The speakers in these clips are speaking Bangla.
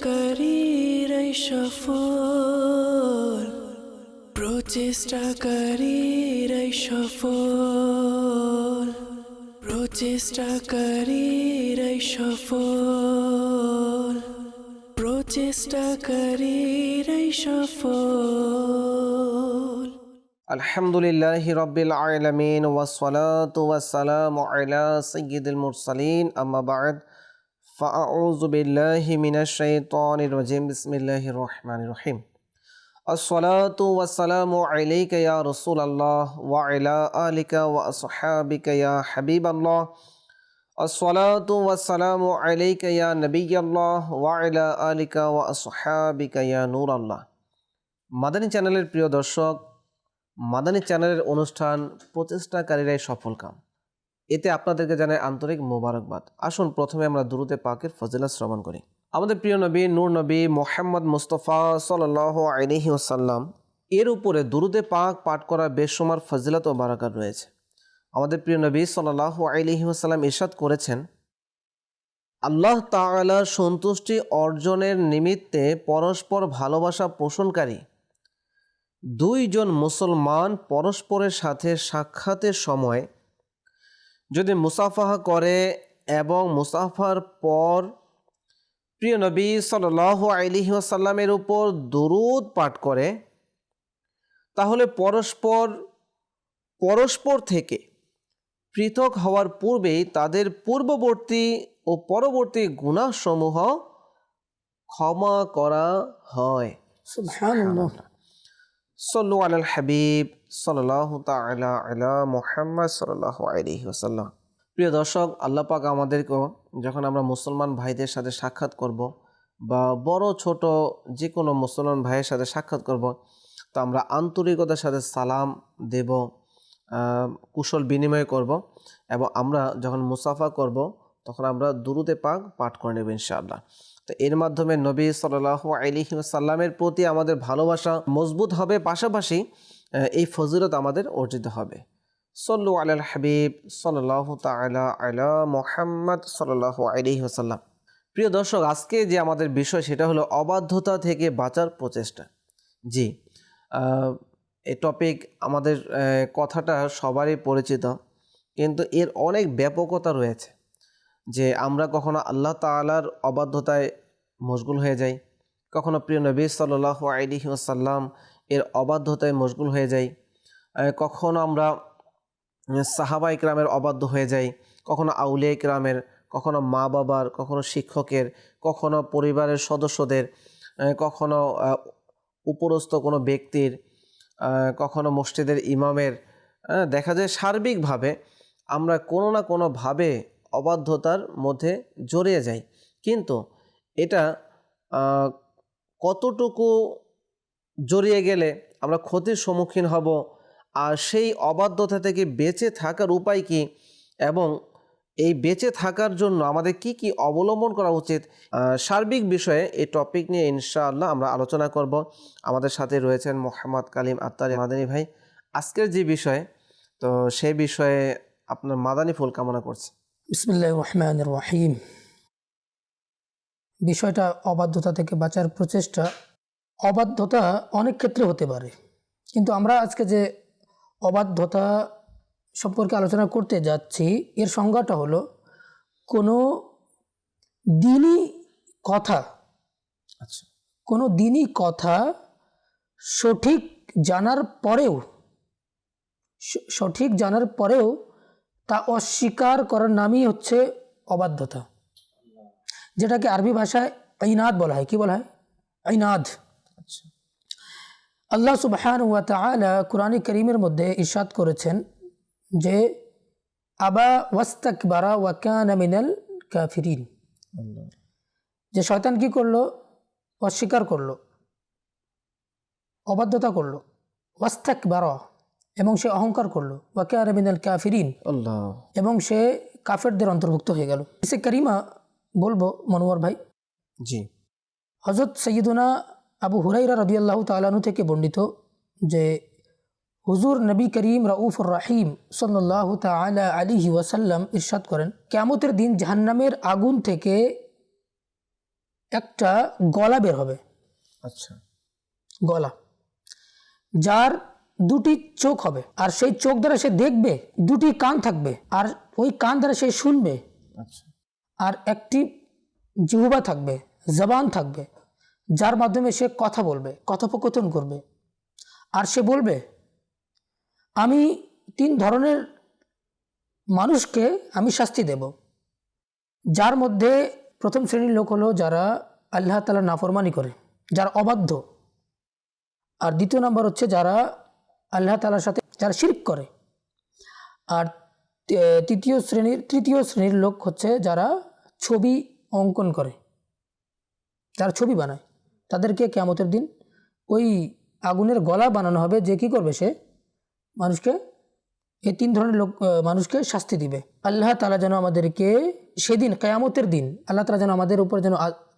প্রচেষ্টাকারীরাই সফল প্রচেষ্টাকারীরাই সফল প্রচেষ্টাকারীরাই সফল প্রচেষ্টাকারীরাই সফল الحمد لله رب العالمين والصلاة والسلام على سيد المرسلين أما بعد فأعوذ بالله من الشيطان الرجيم بسم الله الرحمن الرحيم الصلاة والسلام عليك يا رسول الله وعلى آلك وأصحابك يا حبيب الله الصلاة والسلام عليك يا نبي الله وعلى آلك وأصحابك يا نور الله মাদানী চ্যানেলের প্রিয় দর্শক মাদানী চ্যানেলের অনুষ্ঠান প্রচেষ্টাকারীরাই সফল কাম এতে আপনাদেরকে জানাই আন্তরিক মোবারকবাদ। আসুন, প্রথমে আমরা দুরুতে পাকের ফজিলা শ্রবণ করি। আমাদের প্রিয় নবী, নূর নবী মোহাম্মদ মুস্তফা সাল আলহি ওসাল্লাম এর উপরে দুরুদে পাক পাঠ করার বেশমার ফজিলত ও বারাকাত রয়েছে। আমাদের প্রিয় নবী সাল্লাহ আলহি ওসাল্লাম ইরশাদ করেছেন, আল্লাহ তাআলার সন্তুষ্টি অর্জনের নিমিত্তে পরস্পর ভালোবাসা পোষণকারী। দুইজন মুসলমান পরস্পরের সাথে সাক্ষাতের সময় যদি মুসাফাহা করে এবং মুসাফার পর প্রিয় নবী সাল আলিহি আসাল্লামের উপর দরুদ পাঠ করে, তাহলে পরস্পর পরস্পর থেকে পৃথক হওয়ার পূর্বেই তাদের পূর্ববর্তী ও পরবর্তী গুণাসমূহ ক্ষমা করা হয়। সল্লু আলাল হাবিব সাল্লাহ তালা আলা মোহাম্মদ সাল্লাহ আলহি ওসাল্লাম প্রিয় দর্শক, আল্লাহ পাক আমাদেরকেও যখন আমরা মুসলমান ভাইদের সাথে সাক্ষাৎ করব বা বড় ছোট যে কোনো মুসলমান ভাইয়ের সাথে সাক্ষাৎ করব, তো আমরা আন্তরিকতার সাথে সালাম দেব কুশল বিনিময় করব এবং আমরা যখন মুসাফা করব, তখন আমরা দুরুদে পাক পাঠ করে নেব ইনশাআল্লাহ। তো এর মাধ্যমে নবী সাল্লাহ সাল্লামের প্রতি আমাদের ভালোবাসা মজবুত হবে, পাশাপাশি এই ফজিলত আমাদের অর্জিত হবে। সল্লু আলাল হাবিব সাল্লাহ তালা আলা মোহাম্মদ সাল্লাহ আলিহি সাল্লাম প্রিয় দর্শক, আজকে যে আমাদের বিষয় সেটা হলো অবাধ্যতা থেকে বাঁচার প্রচেষ্টা। জি এই টপিক আমাদের কথাটা সবারই পরিচিত, কিন্তু এর অনেক ব্যাপকতা রয়েছে। যে আমরা কখনো আল্লাহ তাআলার অবাধ্যতায় মশগুল হয়ে যাই, কখনো প্রিয় নবী সাল্লাহ আলিহি আসাল্লাম এর অবাধ্যতায় মশগুল হয়ে যাই কখনো আমরা সাহাবা ইকরামের অবাধ্য হয়ে যাই, কখনো আউলিয়া ইকরামের, কখনো মা বাবার, কখনো শিক্ষকের, কখনো পরিবারের সদস্যদের কখনো উপরস্থ কোনো ব্যক্তির কখনো মসজিদের ইমামের দেখা যায় সার্বিকভাবে আমরা কোনো না কোনোভাবে অবাধ্যতার মধ্যে জড়িয়ে যাই কিন্তু এটা কতটুকু জড়িয়ে গেলে আমরা ক্ষতির সম্মুখীন হব আর সেই অবাধ্যতা থেকে বেঁচে থাকার উপায় কি এবং এই বেঁচে থাকার জন্য আমাদের কি কি অবলম্বন করা উচিত সার্বিক বিষয়ে এই টপিক নিয়ে ইনশাআল্লাহ আমরা আলোচনা করব। আমাদের সাথে রয়েছেন মোহাম্মদ কালিম আত্মার মাদানী ভাই। আজকের যে বিষয়, তো সেই বিষয়ে আপনার মাদানী ফুল কামনা করছি। বিসমিল্লাহ রহমান রহিম। বিষয়টা অবাধ্যতা থেকে বাঁচার প্রচেষ্টা অবাধ্যতা অনেক ক্ষেত্রে হতে পারে। কিন্তু আমরা আজকে যে অবাধ্যতা সম্পর্কে আলোচনা করতে যাচ্ছি এর সংজ্ঞাটা হলো কোনো দিনই কথা আচ্ছা। কোনো দিনই কথা সঠিক জানার পরেও সঠিক জানার পরেও তা অস্বীকার করার নামই হচ্ছে অবাধ্যতা। যেটাকে আরবি ভাষায় আইনাদ বলা হয়। কি বলা হয়? আইনাদ। আচ্ছা। আল্লাহ সুবহান ওয়া তাআলা কুরআন করিমের মধ্যে ইরশাদ করেছেন যে আবা ওয়াস্তাকবারা ওয়া কানা মিনাল কাফিরিন। যে শয়তান কি করল? অস্বীকার করল। অবাধ্যতা করল। ওয়াস্তাক বারা এবং সে অহংকার করল। ওয়াকে আরবিনাল কাফিরিন। আল্লাহ। এবং সে কাফেরদের অন্তর্ভুক্ত হয়ে গেল। সে করিমা বলব মনোয়ার ভাই? জি। হজরত সৈয়দুনা আবু হুরাইরা রদিয়াল্লাহ তালানু থেকে বর্ণিত যে হুজুর নবী করিম রাউফুর রাহিম সাল্লাহ তালা আলিহি ওয়াসাল্লাম ইরশাদ করেন কেয়ামতের দিন জাহান্নামের আগুন থেকে একটা গলা বের হবে। আচ্ছা। গলা। যার দুটি চোখ হবে। আর সেই চোখ দ্বারা সে দেখবে দুটি কান থাকবে। আর ওই কান দ্বারা সে শুনবে। আচ্ছা। আর একটি জিহুবা থাকবে জবান থাকবে যার মাধ্যমে সে কথা বলবে কথোপকথন করবে। আর সে বলবে আমি তিন ধরনের মানুষকে আমি শাস্তি দেব। যার মধ্যে প্রথম শ্রেণির লোক হলো যারা আল্লাহ তালা নাফরমানি করে যারা অবাধ্য। আর দ্বিতীয় নাম্বার হচ্ছে যারা আল্লাহ তালার সাথে যারা শিরক করে। আর তৃতীয় শ্রেণির তৃতীয় শ্রেণির লোক হচ্ছে যারা ছবি অঙ্কন করে। যারা ছবি বানায়। তাদেরকে কেমতের দিন ওই আগুনের গলা বানানো হবে যে কি করবে সে? মানুষকে এই তিন ধরনের লোক মানুষকে শাস্তি দিবে। আল্লাহ তালা যেন আমাদেরকে সেদিন কেয়ামতের দিন আল্লাহ তালা যেন আমাদের উপর যেন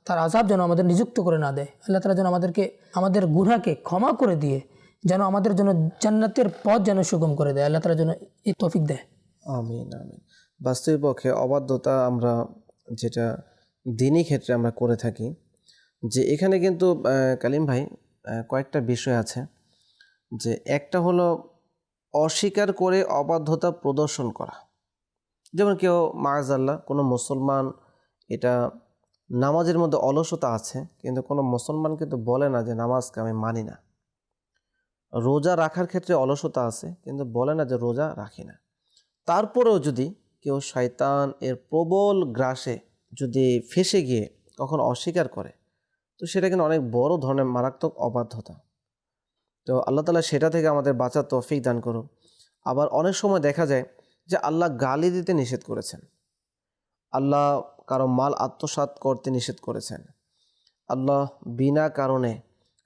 তার আজাব যেন আমাদের নিযুক্ত করে না দেয়। আল্লাহ তালা যেন আমাদেরকে, আমাদের গুনাকে ক্ষমা করে দিয়ে যেন আমাদের জন্য জান্নাতের পথ যেন সুগম করে দেয়। আল্লাহ তালা যেন এই তফিক দেয়। আমিন আমিন। বাস্তবিক পক্ষে অবাধ্যতা আমরা যেটা দিনই ক্ষেত্রে আমরা করে থাকি, যে এখানে কিন্তু কালিম ভাই কয়েকটা বিষয় আছে, যে একটা হলো অস্বীকার করে অবাধ্যতা প্রদর্শন করা। যেমন কেউ মাজাল্লাহ কোনো মুসলমান, এটা নামাজের মধ্যে অলসতা আছে, কিন্তু কোনো মুসলমান কিন্তু বলে না যে, নামাজকে আমি মানি না। রোজা রাখার ক্ষেত্রে অলসতা আছে, কিন্তু বলে না যে রোজা রাখি না। তারপরেও যদি কেউ শয়তান এর প্রবল গ্রাসে যদি ফেসে গিয়ে কখনো অস্বীকার করে, তো সেটা কিন্তু অনেক বড় ধরনের মারাত্মক অবাধ্যতা। তো আল্লাহ তালা সেটা থেকে আমাদের বাঁচার তৌফিক দান করুন আবার অনেক সময় দেখা যায় যে আল্লাহ গালি দিতে নিষেধ করেছেন। আল্লাহ কারও মাল আত্মসাৎ করতে নিষেধ করেছেন। আল্লাহ বিনা কারণে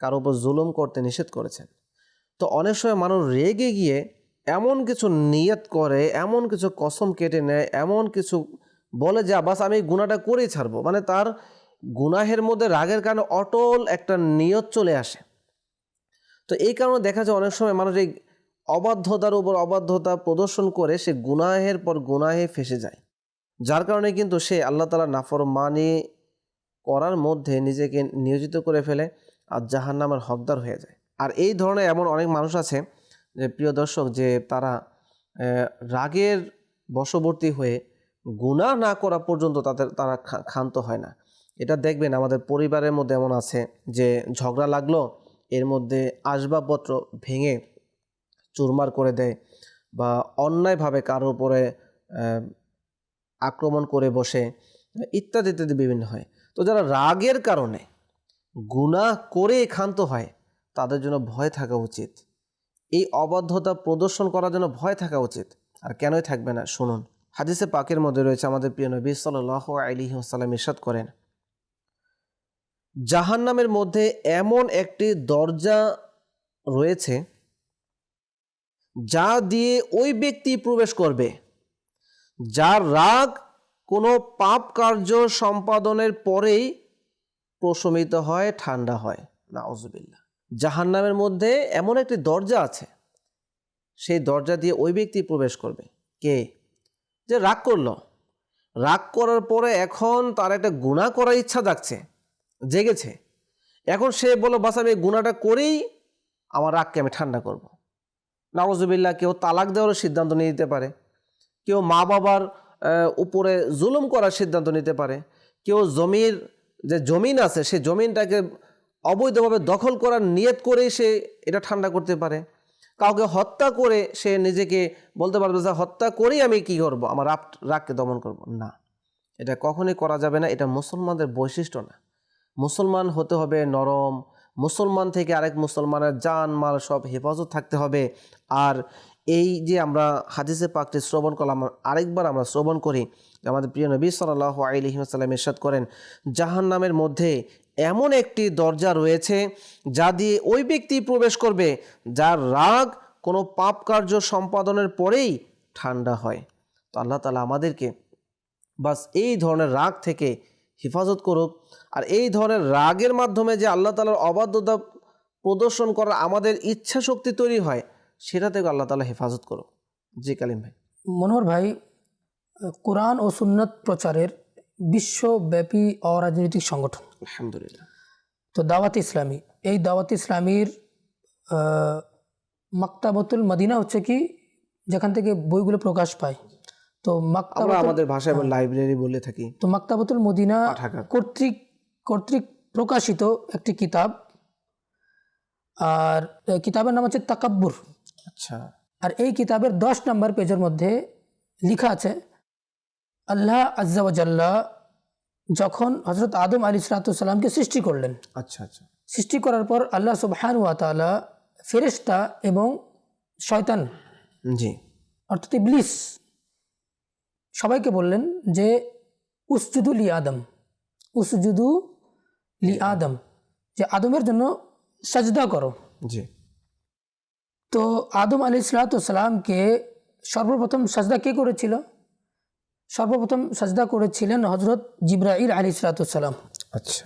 কারও উপর জুলুম করতে নিষেধ করেছেন। তো অনেক সময় মানুষ রেগে গিয়ে এমন কিছু নিয়ত করে, এমন কিছু কসম কেটে নেয়, এমন কিছু বলে যে বাস আমি গুণাটা করেই ছাড়বো। মানে তার গুনাহের মধ্যে রাগের কারণে অটল একটা নিয়ত চলে আসে। তো এই কারণে দেখা যায় অনেক সময় মানুষ এই অবাধ্যতার উপর অবাধ্যতা প্রদর্শন করে, সে গুনাহের পর গুনাহে ফেসে যায়। যার কারণে কিন্তু সে আল্লাহ তালা নাফরমানি করার মধ্যে নিজেকে নিয়োজিত করে ফেলে আর জাহান নামের হকদার হয়ে যায়। আর এই ধরনের এমন অনেক মানুষ আছে, যে প্রিয় দর্শক, যে তারা রাগের বশবর্তী হয়ে গুনাহ না করা পর্যন্ত তাদের, তারা ক্ষান্ত হয় না। এটা দেখবেন আমাদের পরিবারের মধ্যে এমন আছে, যে ঝগড়া লাগল, এর মধ্যে আসবাবপত্র ভেঙে চুরমার করে দেয় বা অন্যায়ভাবে কারোর উপরে আক্রমণ করে বসে, ইত্যাদি ইত্যাদি বিভিন্ন হয়। তো যারা রাগের কারণে গুনাহ করে ক্ষান্ত হয় তাদের জন্য ভয় থাকা উচিত। এই অবাধ্যতা প্রদর্শন করার জন্য ভয় থাকা উচিত। আর কেনই থাকবে না? শুনুন। হাদিসে পাকের মধ্যে রয়েছে, আমাদের প্রিয় নবী সাল্লাহ আলী সাল্লাম ইরশাদ করেন, জাহান্নামের মধ্যে এমন একটি দরজা রয়েছে, যা দিয়ে ওই ব্যক্তি প্রবেশ করবে, যার রাগ কোনো পাপ কার্য সম্পাদনের পরেই প্রশমিত হয়, ঠান্ডা হয়। না জাহান্নামের মধ্যে এমন একটি দরজা আছে। সেই দরজা দিয়ে ওই ব্যক্তি প্রবেশ করবে। কে? যে রাগ করল। রাগ করার পরে এখন তার একটা গুণা করার ইচ্ছা জাগছে, জেগেছে। এখন সে বলল, বাস, আমি গুণাটা করেই আমার রাগকে আমি ঠান্ডা করব। নওয়াজুবিল্লাহ কেউ তালাক দেওয়ারও সিদ্ধান্ত নিয়ে নিতে পারে। কেউ মা বাবার উপরে জুলুম করার সিদ্ধান্ত নিতে পারে। কেউ জমির যে জমিন আছে, সে জমিনটাকে অবৈধভাবে দখল করার নিয়ত করেই সে এটা ঠান্ডা করতে পারে। কাউকে হত্যা করে সে নিজেকে বলতে পারবে যে হত্যা করেই আমি কি করব? আমার রাগ রাগকে দমন করব? না। এটা কখনোই করা যাবে না। এটা মুসলমানদের বৈশিষ্ট্য না। মুসলমান হতে হবে নরম। মুসলমান থেকে আরেক মুসলমানের জান, মাল সব হেফাজত থাকতে হবে। আর এই যে আমরা হাদিসে পাকটি শ্রবণ করলাম আরেকবার আমরা শ্রবণ করি। আমাদের প্রিয় নবী সাল্লাহ আলহিমসাল্লাম ইরশাদ করেন জাহান নামের মধ্যে এমন একটি দরজা রয়েছে যা দিয়ে ওই ব্যক্তি প্রবেশ করবে, যার রাগ কোনো পাপ কার্য সম্পাদনের পরেই ঠান্ডা হয়। তো আল্লাহ তালা আমাদেরকে বাস এই ধরনের রাগ থেকে হেফাজত করুক। আর এই ধরনের রাগের মাধ্যমে যে আল্লাহ তালার অবাধ্যতা প্রদর্শন করার আমাদের ইচ্ছা শক্তি তৈরি হয়, সেটা থেকে আল্লাহ তালা হেফাজত করুক। জি কালিম ভাই। মনোহর ভাই কোরআন ও সুন্নত প্রচারের বিশ্বব্যাপী অরাজনৈতিক সংগঠন। আলহামদুলিল্লাহ। তো দাওয়াত ইসলামী। এই দাওয়াত ইসলামীর মাক্তাবতুল মদিনা হচ্ছে কি? যেখান থেকে বইগুলো প্রকাশ পায়। তো মাক্তাবতুল আমাদের ভাষায় লাইব্রেরি বলে থাকি। তো মাক্তাবতুল মদিনা কর্তৃক কর্তৃক প্রকাশিত একটি কিতাব। আর কিতাবের নাম হচ্ছে তাকাব্বুর। আচ্ছা। আর এই কিতাবের দশ নম্বর পেজের মধ্যে লেখা আছে আল্লাহ আজ্জাওয়াজাল্লাহ যখন হজরত আদম আলী সালাতামকে সৃষ্টি করলেন। আচ্ছা আচ্ছা। সৃষ্টি করার পর আল্লাহ সুবহান ওয়াতালা ফেরেশতা এবং শয়তান জি। অর্থাৎ ইবলিস সবাইকে বললেন যে উসজুদু লি আদম। উসজুদু লি আদম। যে আদমের জন্য সাজদা করো। জি। তো আদম আলী সালাতামকে সর্বপ্রথম সাজদা কে করেছিল? সর্বপ্রথম সাজদা করেছিলেন হজরত জিব্রাইল আলী সালাতাম আচ্ছা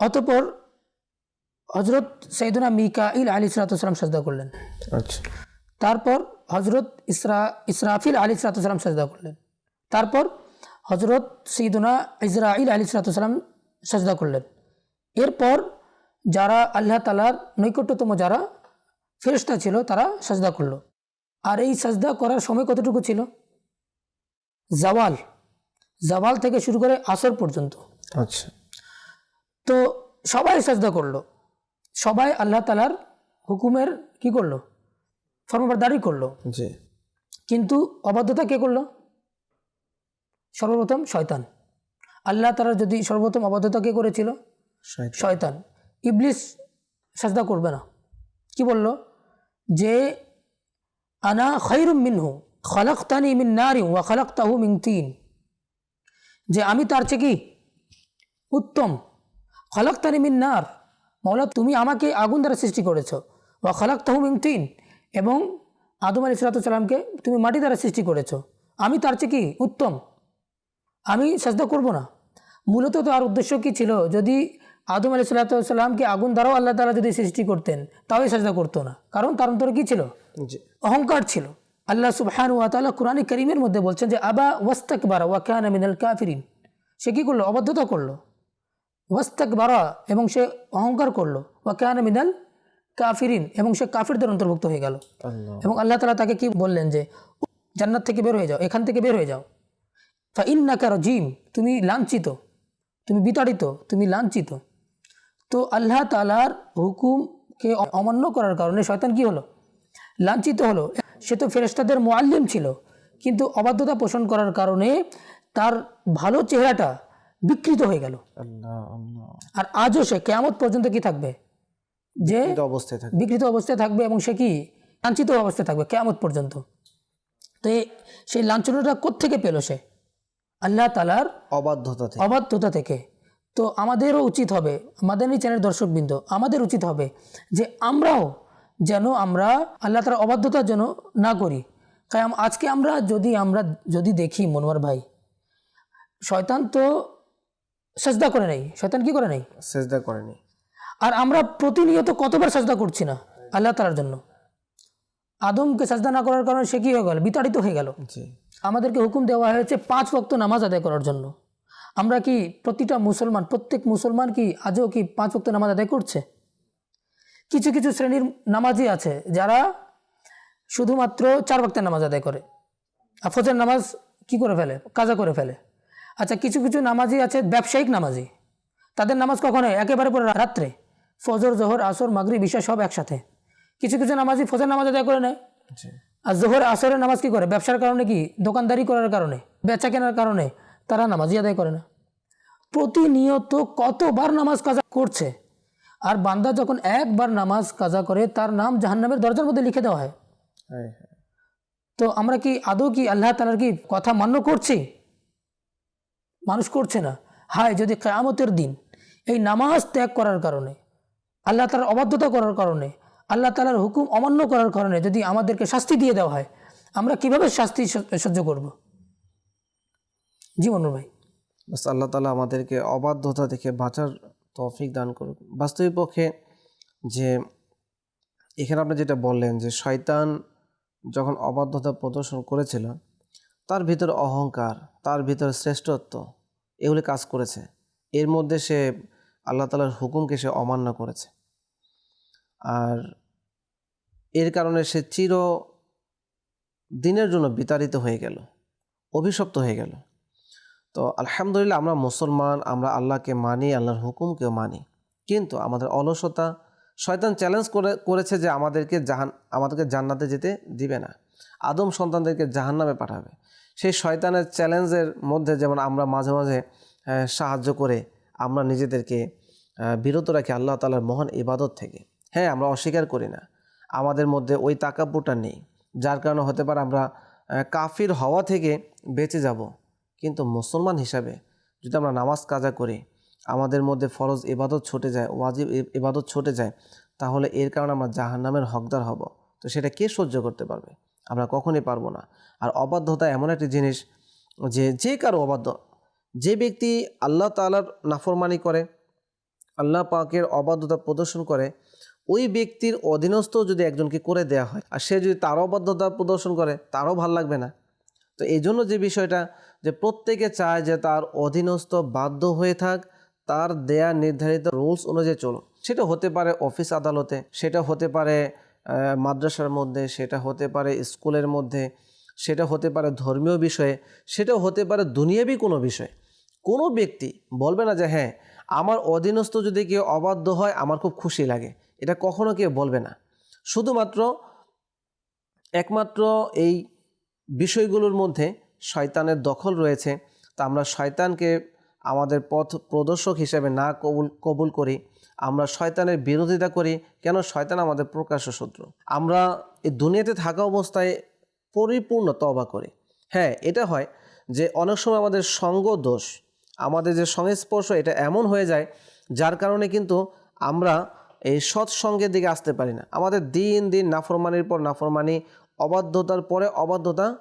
অতপর হজরত সৈদুনা মিকাইল আলী সালাতাম সাজদা করলেন। আচ্ছা। তারপর হজরত ইসরা ইসরাফিল আলী সালাতাম সাজদা করলেন। তারপর হজরত সঈদুনা ইসরাইল আলী সালাতাম সাজদা করলেন। এরপর যারা আল্লাহ তালার নৈকট্যতম যারা ফেরস্তা ছিল তারা সাজদা করল। আর এই সাজদা করার সময় কতটুকু ছিল? জাওয়াল জাওয়াল থেকে শুরু করে আসর পর্যন্ত। আচ্ছা। তো সবাই সাজদা করল। সবাই আল্লাহ তালার হুকুমের কি করল? ফর্মবারদারি করল। জি। কিন্তু অবাধ্যতা কে করল? সর্বপ্রথম শয়তান। আল্লাহ তারা যদি সর্বপ্রথম অবাধ্যতা কে করেছিল? শয়তান। শয়তান। ইবলিস সাজদা করবে না। কি বলল? যে আনা খৈরুম মিনহু খলাক্তানি মিন নারি ওয়া খলাক্তাহু মিন তিন যে আমি তার চেয়ে কি? উত্তম। খলাক্তানি মিন নার মৌলা তুমি আমাকে আগুন দ্বারা সৃষ্টি করেছ। ওয়া খলাক্তাহু মিন তিন এবং আদম আলী সালাতামকে তুমি মাটি দ্বারা সৃষ্টি করেছ। আমি তার চেয়ে কি? উত্তম। আমি সাজদা করব না। মূলত তার উদ্দেশ্য কি ছিল? যদি আদম আলী সাল্লাতামকে আগুন দ্বারাও আল্লাহ তালা যদি সৃষ্টি করতেন তাও সাজদা করতো না। কারণ তার অন্তরে কি ছিল? অহংকার ছিল। আল্লাহ সুবহান ওয়া তাআলা কোরআনে করিমের মধ্যে বলছেন যে আবা ওয়াস্তাকবারা ওয়া কানা মিনাল কাফিরিন। সে কি করল? অবাধ্যতা করল। ওয়াস্তাকবারা এবং সে অহংকার করল। ওয়া কানা মিনাল কাফিরিন এবং সে কাফিরদের অন্তর্ভুক্ত হয়ে গেল। এবং আল্লাহ তালা তাকে কি বললেন যে জান্নাত থেকে বের হয়ে যাও এখান থেকে বের হয়ে যাও। ফা ইন্নাকার জিম তুমি লাঞ্ছিত তুমি বিতাড়িত তুমি লাঞ্ছিত। তো আল্লাহ তালার হুকুমকে অমান্য করার কারণে শয়তান কি হলো? লাঞ্ছিত হলো। সে তো ফেরেস্তাদের মোয়াল্লিম ছিল। কিন্তু অবাধ্যতা পোষণ করার কারণে তার ভালো চেহারাটা বিকৃত হয়ে গেল। আর আজও সে কেয়ামত পর্যন্ত কি থাকবে? যে অবস্থায় বিকৃত অবস্থায় থাকবে এবং সে কি? লাঞ্ছিত অবস্থায় থাকবে কেয়ামত পর্যন্ত। তো সেই লাঞ্ছনাটা কোত্থেকে পেল সে? আল্লাহ তালার অবাধ্যতা থেকে। অবাধ্যতা থেকে। তো আমাদেরও উচিত হবে আমাদের এই চ্যানেল দর্শকবৃন্দ আমাদের উচিত হবে যে আমরাও যেন আমরা আল্লাহ তালার অবাধ্যতা যেন না করি। কারণ আজকে আমরা যদি আমরা যদি দেখি মনোয়ার ভাই শয়তান তো সাজদা করে নেই। শয়তান কি করে নেই? সেজদা করেনি আর আমরা প্রতিনিয়ত কতবার সাজদা করছি না আল্লাহ তালার জন্য? আদমকে সাজদা না করার কারণে সে কি হয়ে গেল? বিতাড়িত হয়ে গেল। আমাদেরকে হুকুম দেওয়া হয়েছে পাঁচ ওয়াক্ত নামাজ আদায় করার জন্য। আমরা কি প্রতিটা মুসলমান প্রত্যেক মুসলমান কি আজও কি পাঁচ ওয়াক্ত নামাজ আদায় করছে? কিছু কিছু শ্রেণির নামাজি আছে যারা শুধুমাত্র চার ওয়াক্তের নামাজ আদায় করে। আর ফজর নামাজ কি করে ফেলে? কাজা করে ফেলে। আচ্ছা কিছু কিছু নামাজি আছে ব্যবসায়িক নামাজি। তাদের নামাজ কখন হয়? একেবারে পরে রাত্রে। ফজর জোহর আসর মাগরি বিষয় সব একসাথে। কিছু কিছু নামাজি ফজর নামাজ আদায় করে নেয়। আর জোহর আসরের নামাজ কি করে? ব্যবসার কারণে কি? দোকানদারি করার কারণে। বেচা কেনার কারণে। তারা নামাজই আদায় করে না। প্রতিনিয়ত কতবার নামাজ কাজা করছে? আর বান্দা যখন একবার নামাজ কাজা করে তার নাম জাহান্নামের দরজার মধ্যে লিখে দেওয়া হয়। তো আমরা কি আদৌ কি আল্লাহ তালার কি কথা মান্য করছি? মানুষ করছে না। হায় যদি কেয়ামতের দিন এই নামাজ ত্যাগ করার কারণে আল্লাহ তালার অবাধ্যতা করার কারণে আল্লাহ তালার হুকুম অমান্য করার কারণে যদি আমাদেরকে শাস্তি দিয়ে দেওয়া হয় আমরা কীভাবে শাস্তি সহ্য করব? জি মনোর ভাই। আল্লাহ তালা আমাদেরকে অবাধ্যতা থেকে বাঁচার তৌফিক দান করুক। বাস্তবিক পক্ষে যে এখানে আপনি যেটা বললেন যে শয়তান যখন অবাধ্যতা প্রদর্শন করেছিল, তার ভিতর অহংকার, তার ভিতর শ্রেষ্ঠত্ব, এগুলি কাজ করেছে। এর মধ্যে সে আল্লাহ তালার হুকুমকে সে অমান্য করেছে। আর এর কারণে সে চির দিনের জন্য বিতাড়িত হয়ে গেল, অভিশপ্ত হয়ে গেল। তো আলহামদুলিল্লাহ আমরা মুসলমান, আমরা আল্লাহকে মানি, আল্লাহর হুকুমকেও মানি। কিন্তু আমাদের অলসতা, শয়তান চ্যালেঞ্জ করে, করেছে যে আমাদেরকে জাহান, আমাদেরকে জান্নাতে যেতে দিবে না। আদম সন্তানদেরকে জাহান্নামে পাঠাবে। সেই শয়তানের চ্যালেঞ্জের মধ্যে যেমন আমরা মাঝে মাঝে সাহায্য করে আমরা নিজেদেরকে বিরত রাখি আল্লাহ তালার মহান ইবাদত থেকে। হ্যাঁ আমরা অস্বীকার করি না। আমাদের মধ্যে ওই তাকাব্বুটা নেই। যার কারণে হতে পারে আমরা কাফির হওয়া থেকে বেঁচে যাব। কিন্তু মুসলমান হিসাবে যদি আমরা নামাজ কাজা করি, আমাদের মধ্যে ফরজ এবাদত ছুটে যায়, ওয়াজিব এবাদত ছুটে যায়, তাহলে এর কারণে আমরা জাহান্নামের হকদার হব। তো সেটা কে সহ্য করতে পারবে? আমরা কখনই পারব না। আর অবাধ্যতা এমন একটি জিনিস যে যে কারও অবাধ্য, যে ব্যক্তি আল্লাহ তালার নাফরমানি করে, আল্লাহ পাকের অবাধ্যতা প্রদর্শন করে, ওই ব্যক্তির অধীনস্থ যদি একজনকে করে দেয়া হয়, আর সে যদি তারও অবাধ্যতা প্রদর্শন করে, তারও ভালো লাগবে না। তো এই জন্য যে বিষয়টা যে প্রত্যেকে চায় যে তার অধীনস্থ বাধ্য হয়ে থাক, তার দেয়া নির্ধারিত রুলস অনুযায়ী চলো সেটা হতে পারে অফিস আদালতে, সেটা হতে পারে মাদ্রাসার মধ্যে, সেটা হতে পারে স্কুলের মধ্যে, সেটা হতে পারে ধর্মীয় বিষয়ে, সেটা হতে পারে দুনিয়াবি কোনো বিষয়। কোনো ব্যক্তি বলবে না যে হ্যাঁ আমার অধীনস্থ যদি কেউ অবাধ্য হয়, আমার খুব খুশি লাগে। এটা কখনো কেউ বলবে না। শুধুমাত্র, একমাত্র এই বিষয়গুলোর মধ্যে শয়তানের দখল রয়েছে, তা আমরা শয়তানকে আমাদের পথ প্রদর্শক হিসেবে না কবুল কবুল করি। আমরা শয়তানের বিরোধিতা করি, কেন শয়তান আমাদের প্রকাশ্য শত্রু? আমরা এই দুনিয়াতে থাকা অবস্থায় পরিপূর্ণ তবা করি। হ্যাঁ এটা হয় যে অনেক সময় আমাদের সঙ্গ দোষ, আমাদের যে সংস্পর্শ, এটা এমন হয়ে যায়, যার কারণে কিন্তু আমরা এই সৎসঙ্গের দিকে আসতে পারি না। আমাদের দিন দিন নাফরমানির পর নাফরমানি অবাধ্যতার পরে অবাধ্যতা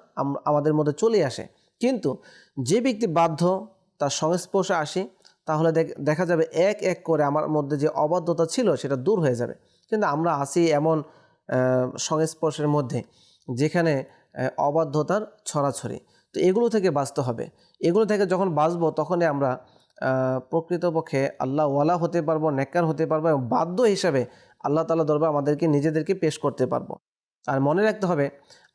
আমাদের মধ্যে চলে আসে। কিন্তু যে ব্যক্তি বাধ্য তার সংস্পর্শে আসি, তাহলে দেখ- যাবে এক এক করে আমার মধ্যে যে অবাধ্যতা ছিল সেটা দূর হয়ে যাবে। কিন্তু আমরা আসি এমন সংস্পর্শের মধ্যে যেখানে অবাধ্যতার ছড়াছড়ি। তো এগুলো থেকে বাঁচতে হবে। এগুলো থেকে যখন বাঁচবো তখনই আমরা প্রকৃতপক্ষে আল্লাহ ওয়ালা হতে পারব, নেককার হতে পারব এবং বাধ্য হিসাবে আল্লাহ তালা দরবার আমাদেরকে, নিজেদেরকে পেশ করতে পারব। আর মনে রাখতে হবে,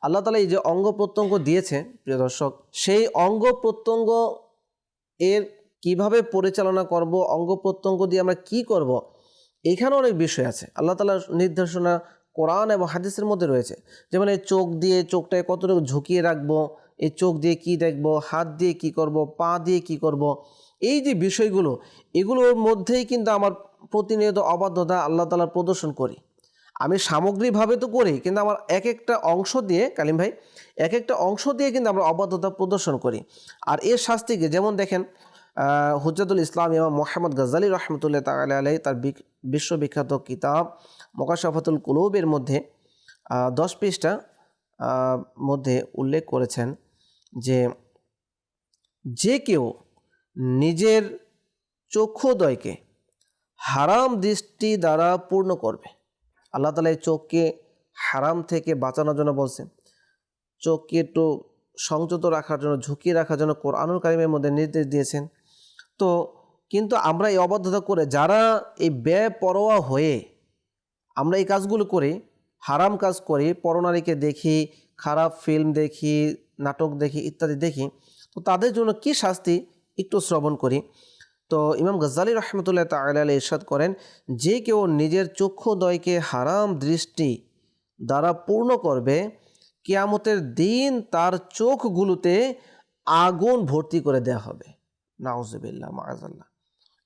আল্লাহ তালা এই যে অঙ্গ প্রত্যঙ্গ দিয়েছে, প্রিয় দর্শক, সেই অঙ্গ প্রত্যঙ্গ এর কীভাবে পরিচালনা করব, অঙ্গ প্রত্যঙ্গ দিয়ে আমরা কি করব এখানে অনেক বিষয় আছে। আল্লাহ তালার নির্দেশনা কোরআন এবং হাদিসের মধ্যে রয়েছে। যেমন এই চোখ দিয়ে চোখটাকে কতটুকু ঝুঁকিয়ে রাখব, এই চোখ দিয়ে কি দেখব, হাত দিয়ে কি করব, পা দিয়ে কি করব, এই যে বিষয়গুলো, এগুলোর মধ্যেই কিন্তু আমার প্রতিনিয়ত অবাধ্যতা আল্লাহ তালার প্রদর্শন করি। আমি সামগ্রিকভাবে তো করি কিন্তু আমার এক একটা অংশ দিয়ে কালিম ভাই এক একটা অংশ দিয়ে কিন্তু আমরা অবাধ্যতা প্রদর্শন করি। আর এর শাস্তিকে যেমন দেখেন আহ, হুজ্জাতুল ইসলাম ইমাম মোহাম্মদ গজালি রহমতুল্লাহ তাল আলাই তার বিশ্ববিখ্যাত কিতাব মোকাশাফাতুল কুলুবের মধ্যে দশ পৃষ্ঠা মধ্যে উল্লেখ করেছেন যে যে কেউ নিজের চক্ষুদয়কে হারাম দৃষ্টি দ্বারা পূর্ণ করবে আল্লাহ তালা এই চোখকে হারাম থেকে বাঁচানোর জন্য বলছেন। চোখকে একটু সংযত রাখার জন্য, ঝুঁকিয়ে রাখার জন্য কোরআনুল কারিমের মধ্যে নির্দেশ দিয়েছেন। তো কিন্তু আমরা এই অবাধ্যতা করে যারা এই ব্যয় পরোয়া হয়ে আমরা এই কাজগুলো করি, হারাম কাজ করি পরনারীকে দেখি, খারাপ ফিল্ম দেখি, নাটক দেখি, ইত্যাদি দেখি, তো তাদের জন্য কি শাস্তি? একটু শ্রবণ করি। তো ইমাম গজ্জালি রহমতুল্লাহ তাল ইরশাদ করেন, যে কেউ নিজের চক্ষুদয়কে হারাম দৃষ্টি দ্বারা পূর্ণ করবে, কিয়ামতের দিন তার চোখগুলোতে আগুন ভর্তি করে দেয়া হবে। নাউজবিল্লা মাজাল্লাহ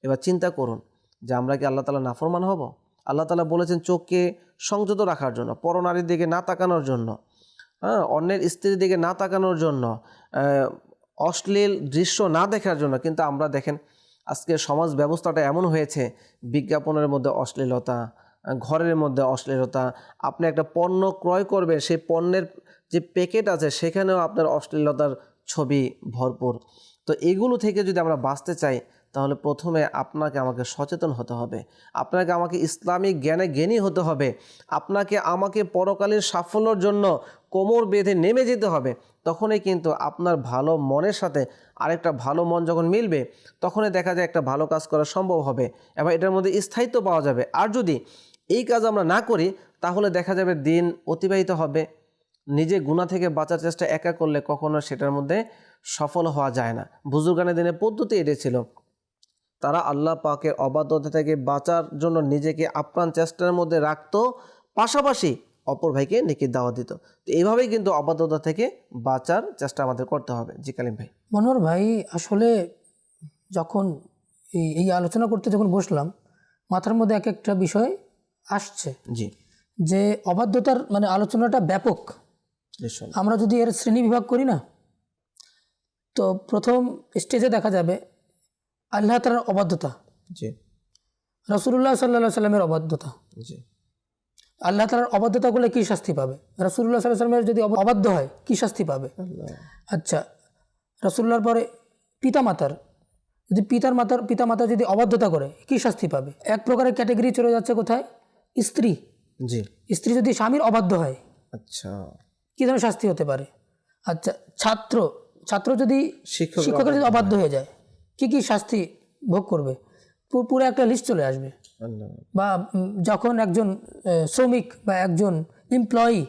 এবার চিন্তা করুন যে আমরা কি আল্লাহ তালা নাফরমান হব? আল্লাহ তালা বলেছেন চোখকে সংযত রাখার জন্য পরনারীর দিকে না তাকানোর জন্য হ্যাঁ অন্যের স্ত্রীর দিকে না তাকানোর জন্য অশ্লীল দৃশ্য না দেখার জন্য, কিন্তু আমরা দেখেন আজকে সমাজ ব্যবস্থাটা এমন হয়েছে, বিজ্ঞাপনের মধ্যে অশ্লীলতা, ঘরের মধ্যে অশ্লীলতা, আপনি একটা পণ্য ক্রয় করবেন, সেই পণ্যের যে প্যাকেট আছে সেখানেও আপনার অশ্লীলতার ছবি ভরপুর। তো এগুলো থেকে যদি আমরা বাঁচতে চাই তাহলে প্রথমে আপনাকে আমাকে সচেতন হতে হবে। আপনাকে আমাকে ইসলামিক জ্ঞানে জ্ঞানী হতে হবে। আপনাকে আমাকে পরকালের সাফল্যর জন্য কোমর বেঁধে নেমে যেতে হবে। তখনই কিন্তু আপনার ভালো মনের সাথে আরেকটা ভালো মন যখন মিলবে, তখনই দেখা যায় একটা ভালো কাজ করা সম্ভব হবে এবং এটার মধ্যে স্থায়িত্ব পাওয়া যাবে। আর যদি এই কাজ আমরা না করি, তাহলে দেখা যাবে দিন অতিবাহিত হবে। নিজে গুণা থেকে বাঁচার চেষ্টা একা করলে কখনো সেটার মধ্যে সফল হওয়া যায় না। বুজুর্গানের দিনে পদ্ধতি এটি ছিল। তারা আল্লাহ পাকের অবাধ্যতা থেকে বাঁচার জন্য নিজেকে আপ্রাণ চেষ্টার মধ্যে রাখতো পাশাপাশি অপর ভাইকে নেকি দাওয়া দিত। তো এইভাবেই কিন্তু অবাধ্যতা থেকে বাঁচার চেষ্টা আমাদের করতে হবে। জি কালিম ভাই। মনোহর ভাই আসলে যখন এই এই আলোচনা করতে যখন বসলাম মাথার মধ্যে এক একটা বিষয় আসছে। জি। যে অবাধ্যতার মানে আলোচনাটা ব্যাপক। আমরা যদি এর শ্রেণি বিভাগ করি না তো প্রথম স্টেজে দেখা যাবে আল্লাহ তালার অবাধ্যতা। জি। রসুল্লাহ সাল্লাহ সাল্লামের অবাধ্যতা। জি। আল্লাহ তালার অবাধ্যতা করলে কী শাস্তি পাবে? রসুল্লাহ সাল্লাহ সাল্লামের যদি অব- অবাধ্য হয় কী শাস্তি পাবে? আচ্ছা রসুল্লাহর পরে পিতামাতার যদি পিতার মাতার পিতা পিতামাতা যদি অবাধ্যতা করে কী শাস্তি পাবে? এক প্রকারের ক্যাটাগরি চলে যাচ্ছে কোথায়? স্ত্রী। জি। স্ত্রী যদি স্বামীর অবাধ্য হয় আচ্ছা। কী ধরনের শাস্তি হতে পারে? আচ্ছা ছাত্র ছাত্র যদি শিক্ষক শিক্ষকের যদি অবাধ্য হয়ে যায় কি কি শাস্তি ভোগ করবে? পুরো একটা লিস্ট চলে আসবে। বা যখন একজন শ্রমিক বা একজন এমপ্লয়ি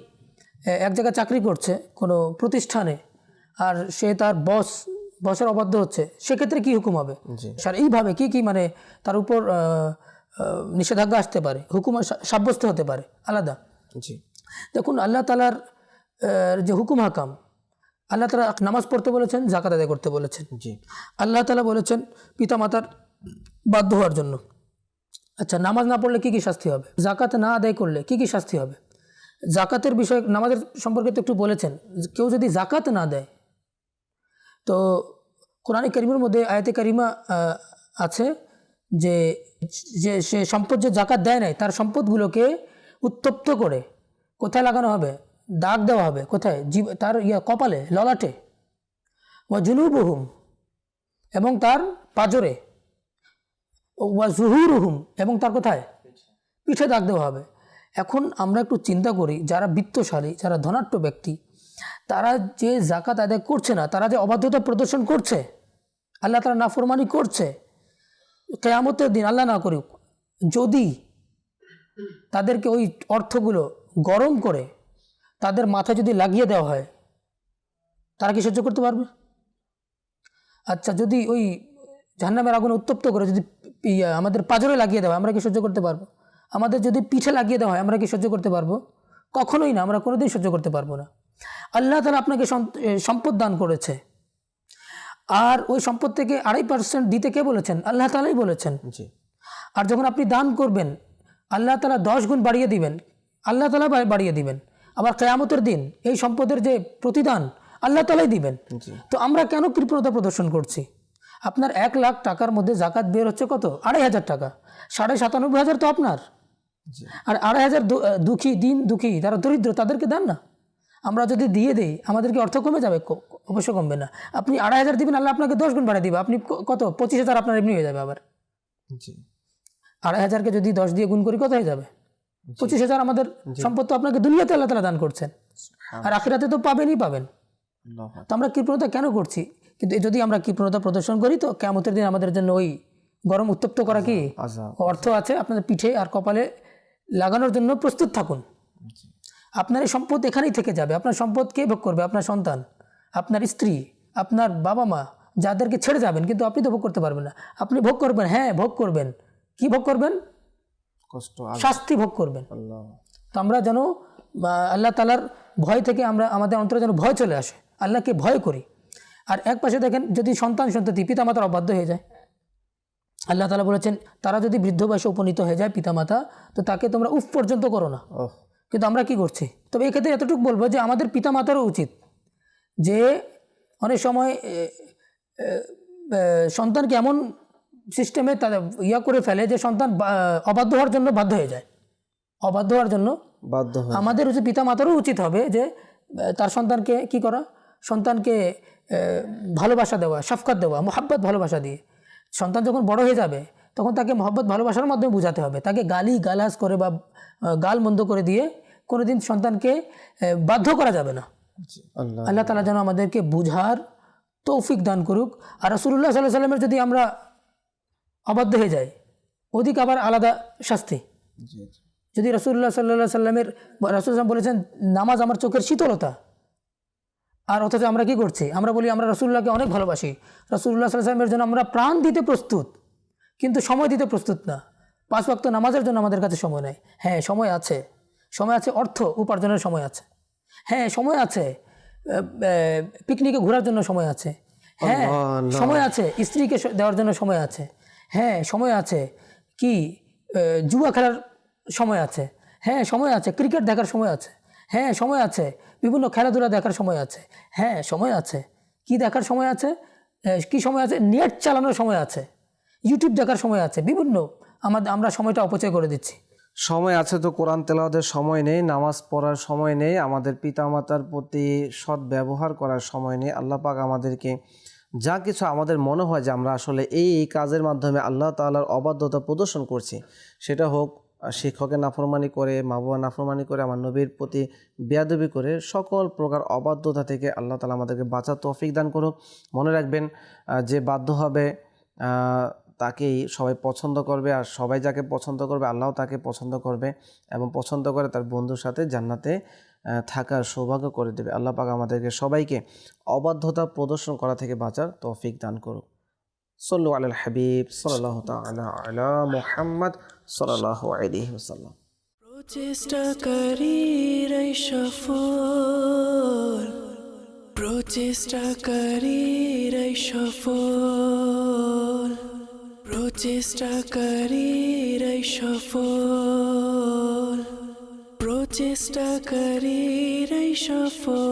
এক জায়গায় চাকরি করছে কোনো প্রতিষ্ঠানে আর সে তার বস বসের অবাধ্য হচ্ছে সেক্ষেত্রে কি হুকুম হবে? স্যার এইভাবে কি কি মানে তার উপর নিষেধাজ্ঞা আসতে পারে? হুকুম সাব্যস্ত হতে পারে? আলাদা। জি। দেখুন আল্লাহ তালার যে হুকুম হাকাম আল্লাহ তালা নামাজ পড়তে বলেছেন জাকাত আদায় করতে বলেছেন। জি। আল্লাহ তালা বলেছেন পিতামাতার বাধ্য হওয়ার জন্য। আচ্ছা নামাজ না পড়লে কি কি শাস্তি হবে? জাকাত না আদায় করলে কি কি শাস্তি হবে? জাকাতের বিষয়ে নামাজের সম্পর্কে তো একটু বলেছেন কেউ যদি জাকাত না দেয় তো কোরআন করিমের মধ্যে আয়াতে কারিমা আছে যে যে সে সম্পদ যে জাকাত দেয় নাই তার সম্পদগুলোকে উত্তপ্ত করে কোথায় লাগানো হবে? দাগ দেওয়া হবে, কোথায়? জীব, তার ইয়া কপালে, ললাটে। ও জুনুবহুম, এবং তার পাজরে। ওয়া জুহুরুহুম, এবং তার কোথায়? পিঠে দাগ দেওয়া হবে। এখন আমরা একটু চিন্তা করি, যারা বিত্তশালী, যারা ধনাঢ্য ব্যক্তি, তারা যে জাকাত আদায় করছে না, তারা যে অবাধ্যতা প্রদর্শন করছে, আল্লাহ তারা নাফরমানি করছে, কেয়ামতের দিন আল্লাহ না করুক, যদি তাদেরকে ওই অর্থগুলো গরম করে তাদের মাথায় যদি লাগিয়ে দেওয়া হয় তারা কি সহ্য করতে পারবে? আচ্ছা যদি ওই জাহান্নামের আগুন উত্তপ্ত করে যদি আমাদের পাজরে লাগিয়ে দেওয়া হয় আমরা কি সহ্য করতে পারব? আমাদের যদি পিঠে লাগিয়ে দেওয়া হয় আমরা কি সহ্য করতে পারব? কখনোই না আমরা কোনোদিন সহ্য করতে পারব না। আল্লাহ তালা আপনাকে সম্পদ দান করেছে। আর ওই সম্পদ থেকে আড়াই পার্সেন্ট দিতে কে বলেছেন? আল্লাহ তালাই বলেছেন। জি। আর যখন আপনি দান করবেন আল্লাহ তালা দশ গুণ বাড়িয়ে দিবেন। আল্লাহ তালা বাড়িয়ে দিবেন। আবার কেয়ামতের দিন এই সম্পদের যে প্রতিদান আল্লাহ তালাই দিবেন। তো আমরা কেন কৃপণতা প্রদর্শন করছি? আপনার এক লাখ টাকার মধ্যে জাকাত বের হচ্ছে কত? আড়াই হাজার টাকা। সাড়ে সাতানব্বই হাজার তো আপনার। আর আড়াই হাজার দুঃখী দিন দুঃখী যারা দরিদ্র তাদেরকে দেন না? আমরা যদি দিয়ে দিই আমাদেরকে অর্থ কমে যাবে? অবশ্য কমবে না। আপনি আড়াই হাজার দিবেন আল্লাহ আপনাকে দশ গুণ বাড়িয়ে দিবে। আপনি কত? পঁচিশ হাজার আপনার এমনি হয়ে যাবে আবার। আড়াই হাজারকে যদি দশ দিয়ে গুণ করি কত হয়ে যাবে? পঁচিশ হাজার আমাদের সম্পদ তো আপনাকে দুনিয়াতে আল্লাহ তালা দান করছেন। আর আখিরাতে তো পাবেনই পাবেন। তো আমরা কৃপণতা কেন করছি? কিন্তু যদি আমরা কৃপণতা প্রদর্শন করি তো কেমতের দিন আমাদের জন্য ওই গরম উত্তপ্ত করা কি? অর্থ আছে আপনাদের পিঠে আর কপালে লাগানোর জন্য প্রস্তুত থাকুন। আপনার এই সম্পদ এখানেই থেকে যাবে। আপনার সম্পদ কে ভোগ করবে? আপনার সন্তান আপনার স্ত্রী আপনার বাবা মা যাদেরকে ছেড়ে যাবেন কিন্তু আপনি তো ভোগ করতে পারবেন না। আপনি ভোগ করবেন হ্যাঁ ভোগ করবেন। কি ভোগ করবেন? কষ্ট শাস্তি ভোগ করবেন। তো আমরা যেন আল্লাহ তালার ভয় থেকে আমরা আমাদের অন্তরে যেন ভয় চলে আসে আল্লাহকে ভয় করি। আর এক পাশে দেখেন যদি সন্তান সন্ততি পিতামাতার অবাধ্য হয়ে যায় আল্লাহ তালা বলেছেন তারা যদি বৃদ্ধ বয়সে উপনীত হয়ে যায় পিতামাতা তো তাকে তোমরা উফ পর্যন্ত করো না। কিন্তু আমরা কি করছি? তবে এক্ষেত্রে এতটুকু বলব যে আমাদের পিতামাতারও উচিত যে অনেক সময় সন্তানকে এমন সিস্টেমে তাদের ইয়া করে ফেলে যে সন্তান অবাধ্য হওয়ার জন্য বাধ্য হয়ে যায়। অবাধ্য হওয়ার জন্য বাধ্য আমাদের উচিত পিতা মাতারও উচিত হবে যে তার সন্তানকে কি করা? সন্তানকে ভালোবাসা দেওয়া সাফকাত দেওয়া মোহাব্বত ভালোবাসা দিয়ে। সন্তান যখন বড় হয়ে যাবে তখন তাকে মহব্বত ভালোবাসার মাধ্যমে বোঝাতে হবে। তাকে গালি গালাজ করে বা গাল মন্দ করে দিয়ে কোনোদিন সন্তানকে বাধ্য করা যাবে না। আল্লাহ। আল্লাহ তালা যেন আমাদেরকে বুঝার তৌফিক দান করুক। আর রসুল্লাহ সাল্লাহ সাল্লামের যদি আমরা অবাধ্য হয়ে যাই অধিক আবার আলাদা শাস্তি। যদি রসুল্লাহ সাল্লাহ সাল্লামের রসুল্লাহ বলেছেন নামাজ আমার চোখের শীতলতা। আর অথচ আমরা কি করছি? আমরা বলি আমরা রসুল্লাহকে অনেক ভালোবাসি। রসুল্লাহ সাল্লামের জন্য আমরা প্রাণ দিতে প্রস্তুত। কিন্তু সময় দিতে প্রস্তুত না। পাঁচ ওয়াক্ত নামাজের জন্য আমাদের কাছে সময় নেই। হ্যাঁ সময় আছে। সময় আছে অর্থ উপার্জনের সময় আছে। হ্যাঁ সময় আছে। পিকনিকে ঘোরার জন্য সময় আছে। হ্যাঁ। সময় আছে। স্ত্রীকে দেওয়ার জন্য সময় আছে। হ্যাঁ সময় আছে। কি? জুয়া খেলার সময় আছে। হ্যাঁ সময় আছে। ক্রিকেট দেখার সময় আছে। হ্যাঁ সময় আছে। বিভিন্ন খেলাধুলা দেখার সময় আছে। হ্যাঁ সময় আছে। কি দেখার সময় আছে? কি সময় আছে? নেট চালানোর সময় আছে। ইউটিউব দেখার সময় আছে। বিভিন্ন। আমাদের আমরা সময়টা অপচয় করে দিচ্ছি। সময় আছে তো কোরআন তেলাওয়াতের সময় নেই, নামাজ পড়ার সময় নেই, আমাদের পিতামাতার প্রতি সৎ ব্যবহার করার সময় নেই। আল্লাহ পাক আমাদেরকে যা কিছু আমাদের মনে হয় যে আমরা আসলে এই এই কাজের মাধ্যমে আল্লাহ তাআলার অবাধ্যতা প্রদর্শন করছি, সেটা হোক শিক্ষকের নাফরমানি করে, মা বাবা নাফরমানি করে, আমার নবীর প্রতি বেয়াদবি করে, সকল প্রকার অবাধ্যতা থেকে আল্লাহ তালা আমাদেরকে বাঁচার তৌফিক দান করুক। মনে রাখবেন যে বাধ্য হবে তাকেই সবাই পছন্দ করবে আর সবাই যাকে পছন্দ করবে, আল্লাহ তাকে পছন্দ করবে এবং পছন্দ করে তার বন্ধুর সাথে জান্নাতে থাকার সৌভাগ্য করে দেবে। আল্লাহ পাক আমাদেরকে সবাইকে অবাধ্যতা প্রদর্শন করা থেকে বাঁচার তৌফিক দান করুক। সল্লু আল হাবিব সাল্লাহ তালা আলা মুহাম্মদ সাল্লাহ আলাইহি ওসাল্লাম প্রচেষ্টাকারীরাই সফল প্রচেষ্টাকারীরাই সফল প্রচেষ্টাকারীরাই সফল। প্রচেষ্টাকারীরাই সফল।